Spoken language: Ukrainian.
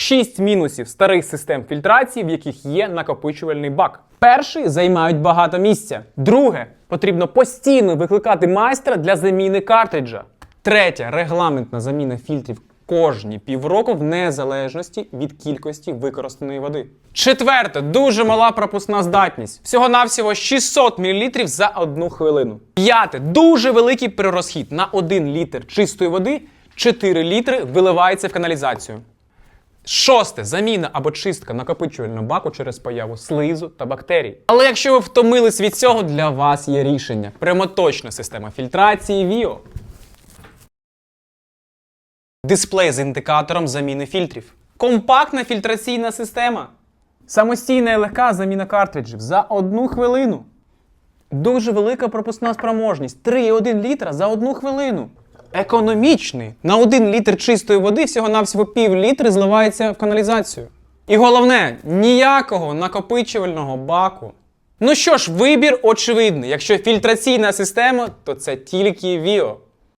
Шість мінусів старих систем фільтрації, в яких є накопичувальний бак. Перший займають багато місця. Друге, потрібно постійно викликати майстра для заміни картриджа. Третє, регламентна заміна фільтрів кожні півроку в незалежності від кількості використаної води. Четверте, дуже мала пропускна здатність. Всього-навсього 600 мл за одну хвилину. П'яте, дуже великий перерозхід. На 1 літр чистої води 4 літри виливається в каналізацію. Шосте заміна або чистка накопичувального баку через появу слизу та бактерій. Але якщо ви втомились від цього, для вас є рішення: прямоточна система фільтрації VIO. Дисплей з індикатором заміни фільтрів. Компактна фільтраційна система. Самостійна і легка заміна картриджів за одну хвилину. Дуже велика пропускна спроможність 3,1 літра за одну хвилину. Економічний. На один літр чистої води всього-навсього пів літри зливається в каналізацію. І головне, ніякого накопичувального баку. Ну що ж, вибір очевидний. Якщо фільтраційна система, то це тільки VIO.